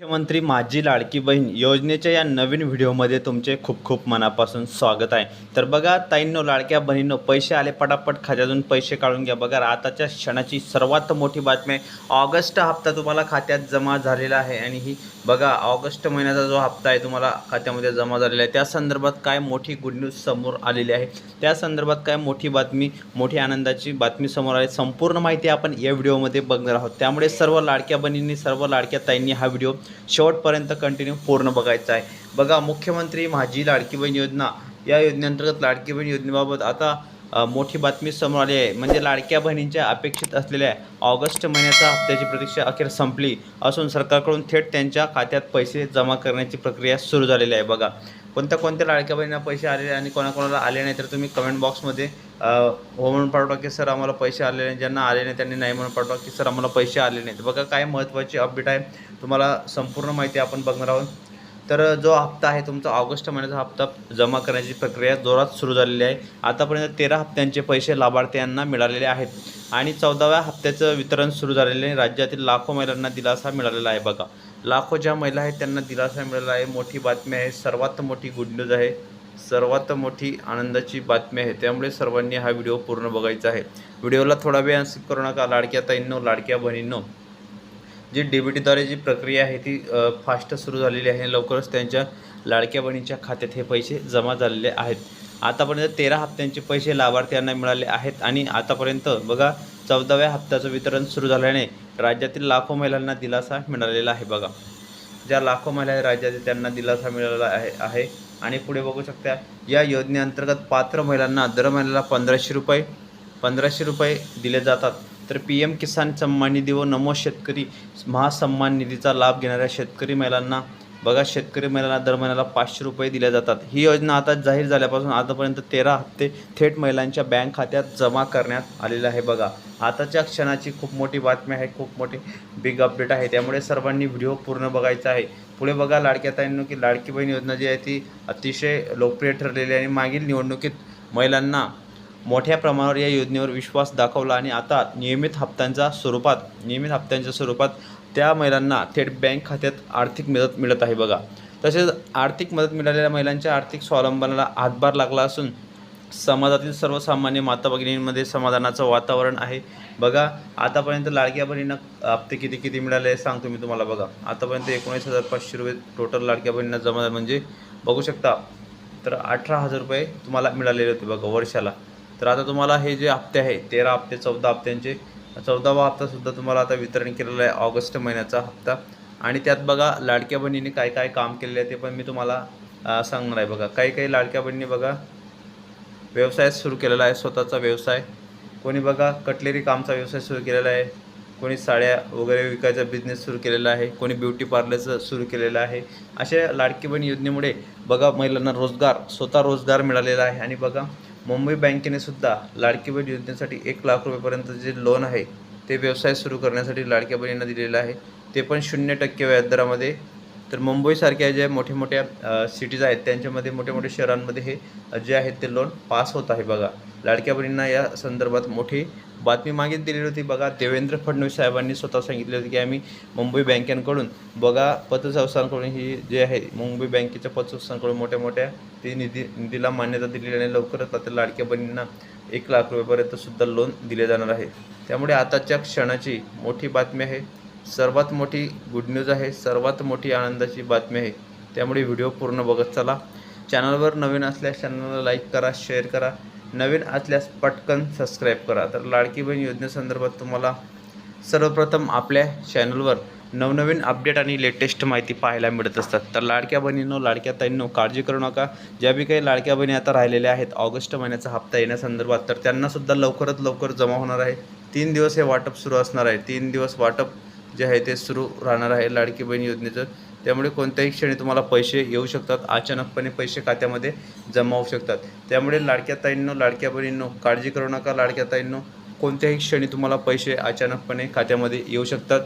मुख्यमंत्री माझी लाडकी बहीण योजनेच्या या नवीन व्हिडिओमध्ये तुमचे खूप खूप मनापासून स्वागत आहे. तर बघा ताईंनो लाडक्या बहिणींनो पैसे आले पटापट खात्यातून पैसे काढून घ्या. बघा आताच्या क्षणाची सर्वात मोठी बातमी आहे. ऑगस्ट हप्ता तुम्हाला खात्यात जमा झालेला आहे आणि ही बघा ऑगस्ट महिन्याचा जो हप्ता आहे तुम्हाला खात्यामध्ये जमा झालेला आहे. त्या संदर्भात काय मोठी गुड न्यूज समोर आलेली आहे? त्या संदर्भात काय मोठी बातमी मोठी आनंदाची बातमी समोर आली संपूर्ण माहिती आपण या व्हिडिओमध्ये बघणार आहोत. त्यामुळे सर्व लाडक्या बहिणींनी सर्व लाडक्या ताईंनी हा व्हिडिओ शेवटपर्यंत कंटिन्यू पूर्ण बघायचा आहे. बघा मुख्यमंत्री माझी लाडकी बहीण योजना या योजनेअंतर्गत लाडकी बहीण योजनेबाबत आता मोठी बातमी समोर आली आहे. म्हणजे लाडक्या बहिणींच्या अपेक्षित असलेल्या ऑगस्ट महिन्याचा हप्त्याची प्रतीक्षा अखेर संपली असून सरकारकडून थेट त्यांच्या खात्यात पैसे जमा करण्याची प्रक्रिया सुरू झालेली आहे. बघा कोणत्या कोणत्या लाडक्या बहिणींना पैसे आलेले आणि कोणाकोणाला आले नाही तर तुम्ही कमेंट बॉक्समध्ये हो म्हणून पाठवा की सर आम्हाला पैसे आले नाही ज्यांना आले नाही त्यांनी नाही म्हणून पाठवा की सर आम्हाला पैसे आले नाहीत. बघा काय महत्त्वाची अपडेट आहे. तुम्हाला संपूर्ण माहिती आपण बघणार आहोत. तर जो हप्ता आहे तुमचा ऑगस्ट महिन्याचा हप्ता जमा करण्याची प्रक्रिया जोरात सुरू झालेली आहे. आतापर्यंत तेरा हप्त्यांचे पैसे लाभार्थ्यांना मिळालेले आहेत. आणि चौदाव्या हप्त्याचं वितरण सुरू झालेले आहे. राज्यातील लाखो महिलांना दिलासा मिळालेला आहे. बघा लाखो ज्या महिला आहेत त्यांना दिलासा मिळाला आहे. मोठी बातमी आहे. सर्वात मोठी गुड न्यूज आहे. सर्वात मोठी आनंदाची बातमी आहे. त्यामुळे सर्वांनी हा व्हिडिओ पूर्ण बघायचा आहे. व्हिडिओला थोडा वेळ स्किप करू नका. लाडक्या ताईंनो लाडक्या बहिणींनो जी डी बी टीद्वारे जी प्रक्रिया आहे ती फास्ट सुरू झालेली आहे लवकरच त्यांच्या लाडक्या बहिणींच्या खात्यात हे पैसे जमा झालेले आहेत. आतापर्यंत तेरा हप्त्यांचे पैसे लाभार्थ्यांना मिळाले आहेत आणि आतापर्यंत बघा चौदाव्या हप्त्याचं वितरण सुरू झाल्याने राज्यातील लाखो महिलांना दिलासा मिळालेला आहे बघा. ज्या लाखो महिला राज्यातील त्यांना दिलासा मिळालेला आहे आहे. आणि पुढे बघू शकता या योजनेअंतर्गत पात्र महिलांना दर महिन्याला पंधराशे रुपये पंधराशे रुपये दिले जातात. तर पी एम किसान सन्मान निधी व नमो शेतकरी महासन्मान निधीचा लाभ घेणाऱ्या शेतकरी महिलांना बघा शेतकरी महिलांना दर महिन्याला पाचशे रुपये दिले जातात. ही योजना आता जाहीर झाल्यापासून आतापर्यंत तेरा हप्ते थेट महिलांच्या बँक खात्यात जमा करण्यात आलेले आहे बघा. आताच्या क्षणाची खूप मोठी बातमी आहे खूप मोठी बिग अपडेट आहे. त्यामुळे सर्वांनी व्हिडिओ पूर्ण बघायचा आहे. पुढे बघा लाडक्या ताईंनो की लाडकी बहीण योजना जी आहे ती अतिशय लोकप्रिय ठरलेली आहे. आणि मागील निवडणुकीत महिलांना मोठ्या प्रमाणावर या योजनेवर विश्वास दाखवला आणि आता नियमित हप्त्यांच्या स्वरूपात नियमित हप्त्यांच्या स्वरूपात त्या महिलांना थेट बँक खात्यात आर्थिक मदत मिळत आहे बघा. तसेच आर्थिक मदत मिळालेल्या महिलांच्या आर्थिक स्वावलंबनाला हातभार लागला असून समाजातील सर्वसामान्य माता भगिनींमध्ये समाधानाचं वातावरण आहे. बघा आतापर्यंत लाडक्या बहिणींना हप्ते किती किती मिळाले आहे सांगतो मी तुम्हाला. बघा आतापर्यंत एकोणीस हजार पाचशे रुपये टोटल लाडक्या बहिणींना जमा म्हणजे बघू शकता तर अठरा हजार रुपये तुम्हाला मिळालेले होते बघा वर्षाला. तर आता तुम्हाला हे जे हप्ते आहे तेरा हप्ते चौदा हप्त्यांचे चौदावा हप्तासुद्धा तुम्हाला आता वितरण केलेलं आहे ऑगस्ट महिन्याचा हप्ता. आणि त्यात बघा लाडक्या बहिणीने काय काय काम केलेलं आहे ते पण मी तुम्हाला सांगणार आहे. बघा काही काही लाडक्या बहिणी बघा व्यवसाय सुरू केलेला आहे स्वतःचा व्यवसाय. कोणी बघा कटलेरी कामचा व्यवसाय सुरू केलेला आहे. कोणी साड्या वगैरे विकायचा बिझनेस सुरू केलेला आहे. कोणी ब्युटी पार्लरचं सुरू केलेलं आहे. अशा लाडकी बहीण योजनेमुळे बघा महिलांना रोजगार स्वतः रोजगार मिळालेला आहे. आणि बघा मुंबई बँकेने सुद्धा लाडकी बहीण योजनेसाठी एक लाख रुपयेपर्यंत जे लोन आहे ते व्यवसाय सुरू करण्यासाठी लाडक्या बहिणींना दिलेलं आहे. ते पण शून्य टक्के व्याजदरामध्ये तर मुंबईसारख्या ज्या मोठ्या मोठ्या सिटीज आहेत त्यांच्यामध्ये मोठ्या मोठ्या शहरांमध्ये हे जे आहेत ते लोन पास होत आहे बघा. लाडक्या बहिणींना या संदर्भात मोठी बातमी मागे दिलेली होती बघा. देवेंद्र फडणवीस साहेबांनी स्वतः सांगितले होते की आम्ही मुंबई बँकांकडून बघा पतसंस्थांकडून ही जे आहे मुंबई बँकेच्या पतसंस्थांकडून मोठ्या मोठ्या ती निधी निधीला मान्यता दिलेली आणि लवकरच आता लाडक्या बहिणींना एक लाख रुपयेपर्यंत सुद्धा लोन दिले जाणार आहे. त्यामुळे आताच्या क्षणाची मोठी बातमी आहे. सर्वात मोठी गुड न्यूज आहे सर्वात मोठी आनंदाची बातमी आहे. त्यामुळे व्हिडिओ पूर्ण बघत चला. चॅनलवर नवीन असल्यास चॅनलला लाईक करा शेअर करा. नवीन असल्यास पटकन सबस्क्राईब करा. तर लाडकी बहीण योजनेसंदर्भात तुम्हाला सर्वप्रथम आपल्या चॅनलवर नवनवीन अपडेट आणि लेटेस्ट माहिती पाहायला मिळत असतात. तर लाडक्या बहिणींनो लाडक्या ताईंनो काळजी करू नका. ज्या बी काही लाडक्या बहिणी आता राहिलेल्या आहेत ऑगस्ट महिन्याचा हप्ता येण्यासंदर्भात तर त्यांनासुद्धा लवकरात लवकर जमा होणार आहे. तीन दिवस हे वाटप सुरू असणार आहे. तीन दिवस वाटप जे आहे ते सुरू राहणार आहे लाडकी बहीण योजनेचं. त्यामुळे कोणत्याही क्षणी तुम्हाला पैसे येऊ शकतात. अचानकपणे पैसे खात्यामध्ये जमा होऊ शकतात. त्यामुळे लाडक्या ताईंनो लाडक्या बहिणींनो काळजी करू नका लाडक्या ताईंनो. कोणत्याही क्षणी तुम्हाला पैसे अचानकपणे खात्यामध्ये येऊ शकतात.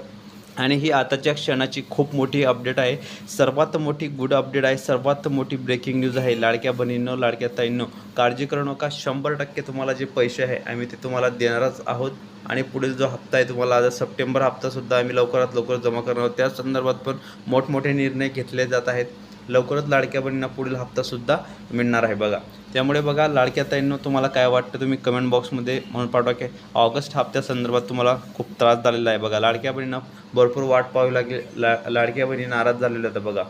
आणि ही आताच्या क्षणाची खूप मोठी अपडेट आहे. सर्वात मोठी गुड अपडेट आहे. सर्वात मोठी ब्रेकिंग न्यूज आहे. लाडक्या बहिणींनो लाडक्या ताईंनो काळजी करू नका. शंभर टक्के तुम्हाला जे पैसे आहे आम्ही ते तुम्हाला देणारच आहोत. आणि पुढील जो हप्ता आहे तुम्हाला आता सप्टेंबर हप्तासुद्धा आम्ही लवकरात लवकर जमा करणार आहोत. त्या संदर्भात पण मोठमोठे निर्णय घेतले जात आहेत. लवकरच लाडक्या बहिणींना पुढील हप्तासुद्धा मिळणार आहे बघा. त्यामुळे बघा लाडक्या ताईंनो तुम्हाला काय वाटतं तुम्ही कमेंट बॉक्समध्ये म्हणून पाठवा की ऑगस्ट हप्त्यासंदर्भात तुम्हाला खूप त्रास झालेला आहे बघा. लाडक्या बहिणींना भरपूर वाट पाहावी लागली. ला लाडक्या बहिणी नाराज झालेल्या होत्या बघा.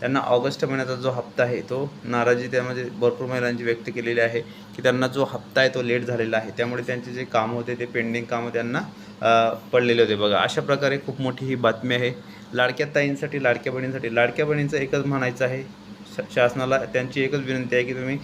त्यांना ऑगस्ट महिन्याचा जो हप्ता आहे तो नाराजी त्यामध्ये भरपूर महिलांची व्यक्त केलेली आहे की त्यांना जो हप्ता आहे तो लेट झालेला आहे. त्यामुळे त्यांचे जे काम होते ते पेंडिंग कामं त्यांना पडलेले होते. बघा अशा प्रकारे खूप मोठी ही बातमी आहे. लाडक्या ताईंसाठी लाडक्या बहिणींसाठी लाडक्या बहिणींचं एकच म्हणायचं आहे. शासनाला त्यांची एकच विनंती आहे की तुम्ही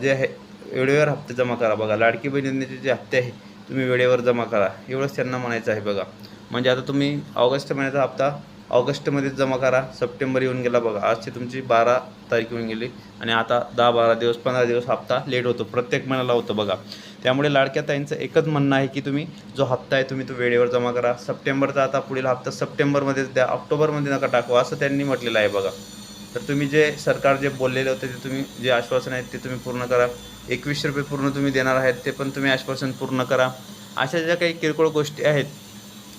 जे आहे वेळेवर हप्ते जमा करा. बघा लाडकी बहिणींचे जे हप्ते आहे तुम्ही वेळेवर जमा करा. एवढंच त्यांना म्हणायचं आहे बघा. म्हणजे आता तुम्ही ऑगस्ट महिन्याचा हप्ता ऑगस्टमध्येच जमा करा. सप्टेंबर येऊन गेला बघा. आजची तुमची बारा तारीख येऊन गेली. आणि आता दहा बारा दिवस पंधरा दिवस हप्ता लेट होतो. प्रत्येक महिन्याला होतं बघा. त्यामुळे लाडक्या ताईंचं एकच म्हणणं आहे की तुम्ही जो हप्ता आहे तुम्ही तो वेळेवर जमा करा. सप्टेंबरचा आता पुढील हप्ता सप्टेंबरमध्येच द्या. ऑक्टोबरमध्ये नका टाकू. असं त्यांनी म्हटलेलं आहे बघा. तर तुम्ही जे सरकार जे बोललेले होते ते तुम्ही जे आश्वासन आहेत ते तुम्ही पूर्ण करा. एकवीसशे रुपये पूर्ण तुम्ही देणार आहेत ते पण तुम्ही आश्वासन पूर्ण करा. अशा ज्या काही किरकोळ गोष्टी आहेत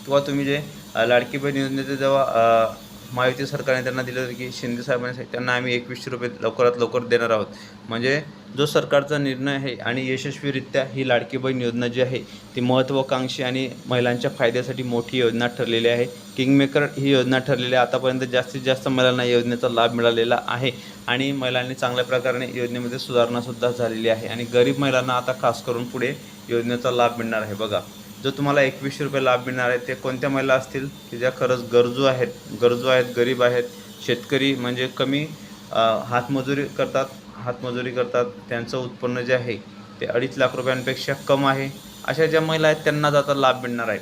किंवा तुम्ही जे लाडकी बहीण योजनेचे जेव्हा महायुती सरकारने त्यांना दिलं होतं की शिंदे साहेबांनी त्यांना आम्ही एकवीसशे रुपये लवकरात लवकर देणार आहोत. म्हणजे जो सरकारचा निर्णय आहे आणि यशस्वीरित्या ही लाडकी बहीण योजना जी आहे ती महत्त्वाकांक्षी आणि महिलांच्या फायद्यासाठी मोठी योजना ठरलेली आहे. किंगमेकर ही योजना ठरलेली आहे. आतापर्यंत जास्तीत जास्त महिलांना योजनेचा लाभ मिळालेला आहे आणि महिलांनी चांगल्या प्रकारे योजनेमध्ये सुधारणासुद्धा झालेली आहे आणि गरीब महिलांना आता खास करून पुढे योजनेचा लाभ मिळणार आहे. बघा जो तुम्हाला एकवीसशे रुपये लाभ मिळणार आहे ते कोणत्या महिला असतील की ज्या खरंच गरजू आहेत गरजू आहेत गरीब आहेत शेतकरी म्हणजे कमी हातमजुरी करतात हातमजुरी करतात त्यांचं उत्पन्न जे आहे ते अडीच लाख रुपयांपेक्षा कम आहे. अशा ज्या महिला आहेत त्यांनाच आता लाभ मिळणार आहे.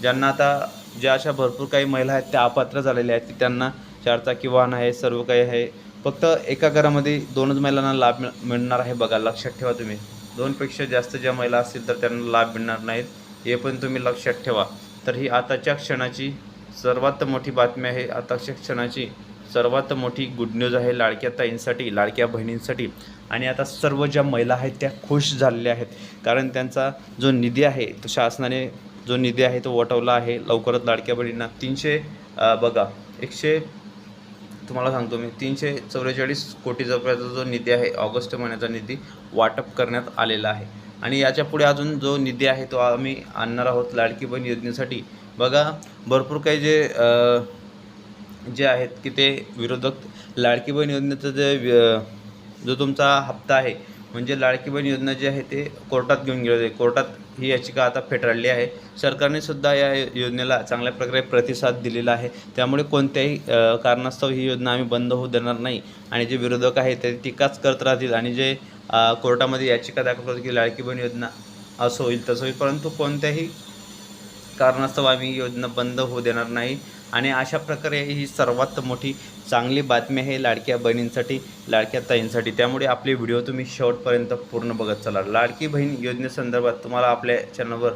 ज्यांना आता ज्या अशा भरपूर काही महिला आहेत त्या अपात्र झालेल्या आहेत की त्यांना चारचाकी वाहन आहे सर्व काही आहे. फक्त एका घरामध्ये दोनच महिलांना लाभ मिळणार आहे बघा लक्षात ठेवा तुम्ही. दोनपेक्षा जास्त ज्या महिला असतील तर त्यांना लाभ मिळणार नाहीत. हे पण तुम्ही लक्षात ठेवा. तर ही आताच्या क्षणाची सर्वात मोठी बातमी आहे. आताच्या क्षणाची सर्वात मोठी गुड न्यूज आहे लाडक्या ताईंसाठी लाडक्या बहिणींसाठी. आणि आता सर्व ज्या महिला आहेत त्या खुश झालेल्या आहेत. कारण त्यांचा जो निधी आहे तो शासनाने जो निधी आहे तो वटवला आहे. लवकरच लाडक्या बहिणींना तीनशे बघा एकशे तुम्हाला सांगतो मी तीनशे चौवेचाळीस कोटी रुपयाचा जो निधी आहे ऑगस्ट महिन्याचा निधी वाटप करण्यात आलेला आहे. आणि याच्यापुढे अजून जो निधी आहे तो आम्ही आणणार आहोत लाडकी बहीण योजनेसाठी. बघा भरपूर काही जे जे आहेत की ते विरोधक लाडकी बहीण योजनेचं जे व्य- जो तुमचा हप्ता आहे म्हणजे लाडकी बहीण योजना जी आहे ते कोर्टात घेऊन गेले होते कोर्टात ही याचिका आता फेटाळली आहे. सरकारने सुद्धा या योजनेला चांगल्या प्रकारे प्रतिसाद दिलेला आहे. त्यामुळे कोणत्याही कारणास्तव ही योजना आम्ही बंद होऊ देणार नाही. आणि जे विरोधक आहेत ते टीकाच करत राहतील. आणि जे कोर्टामध्ये याचिका दाखल करतात की लाडकी बहीण योजना असं होईल तसं होईल परंतु कोणत्याही कारणास्तव आम्ही योजना बंद होऊ देणार नाही. आणि अशा प्रकारे ही सर्वात मोठी चांगली बातमी आहे लाडक्या बहिणींसाठी लाडक्या ताईंसाठी. त्यामुळे आपले व्हिडिओ तुम्ही शेवटपर्यंत पूर्ण बघत चला. लाडकी बहीण योजनेसंदर्भात तुम्हाला आपल्या चॅनलवर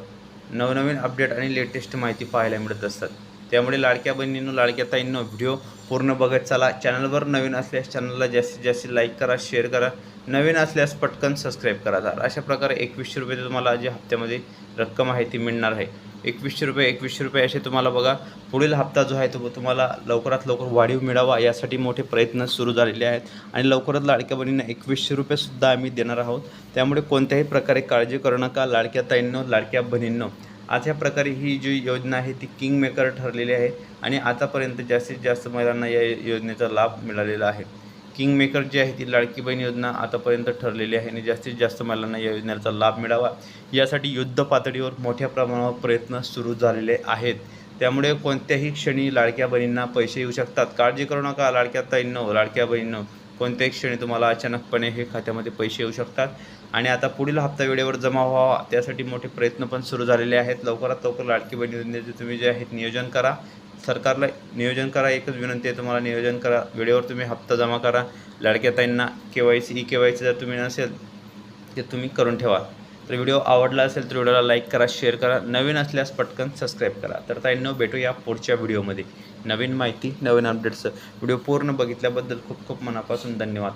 नवनवीन अपडेट आणि लेटेस्ट माहिती पाहायला मिळत असतात. त्यामुळे लाडक्या बहिणींनो लाडक्या ताईंनो व्हिडिओ पूर्ण बघत चला. चॅनलवर नवीन असल्यास चॅनलला जास्तीत जास्त लाईक करा शेअर करा. नवीन असल्यास पटकन सबस्क्राईब करा. तर अशा प्रकारे एकवीसशे रुपये तुम्हाला जी हप्त्यामध्ये रक्कम आहे ती मिळणार आहे. एकवीसशे रुपये एकवीसशे रुपये असे तुम्हाला बघा पुढील हप्ता जो आहे तो तुम्हाला लवकरात लवकर वाढीव मिळावा यासाठी मोठे प्रयत्न सुरू झालेले आहेत. आणि लवकरच लाडक्या बहिणींना एकवीसशे रुपयेसुद्धा आम्ही देणार आहोत. त्यामुळे कोणत्याही प्रकारे काळजी करू नका लाडक्या ताईंनो लाडक्या बहिणींनो. अशा प्रकारे ही जी योजना आहे ती किंग मेकर ठरलेली आहे. आणि आतापर्यंत जास्तीत जास्त महिलांना या योजनेचा लाभ मिळालेला आहे. किंग मेकर जी आहे ती लाडकी बहीण योजना आतापर्यंत ठरलेली आहे आणि जास्तीत जास्त महिलांना या योजनेचा लाभ मिळावा. यासाठी युद्ध पातळीवर मोठ्या प्रमाणावर प्रयत्न सुरू झालेले आहेत. त्यामुळे कोणत्याही क्षणी लाडक्या बहिणींना पैसे येऊ शकतात. काळजी करू नका लाडक्या ताईंनो लाडक्या बहिणींनो. कोणत्याही क्षणी तुम्हाला अचानकपणे हे खात्यामध्ये पैसे येऊ शकतात. आणि आता पुढील हप्ता वेळेवर जमा व्हावा त्यासाठी मोठे प्रयत्न पण सुरू झालेले आहेत. लवकरात लवकर लाडकी बहिणी योजनेचे तुम्ही जे आहेत नियोजन करा. सरकारला नियोजन करा एकच विनंती आहे तुम्हाला नियोजन करा. वेळेवर तुम्ही हप्ता जमा करा. लाडक्या ताईंना K Y C e K Y C जर तुम्ही नसेल ते तुम्ही करून ठेवा. तर व्हिडिओ आवडला असेल तर व्हिडिओला लाईक करा शेअर करा. नवीन असल्यास पटकन सबस्क्राईब करा. तर ताईंनो भेटूया पुढच्या व्हिडिओमध्ये. नवीन माहिती नवीन अपडेट्स. व्हिडिओ पूर्ण बघितल्याबद्दल खूप खूप मनापासून धन्यवाद.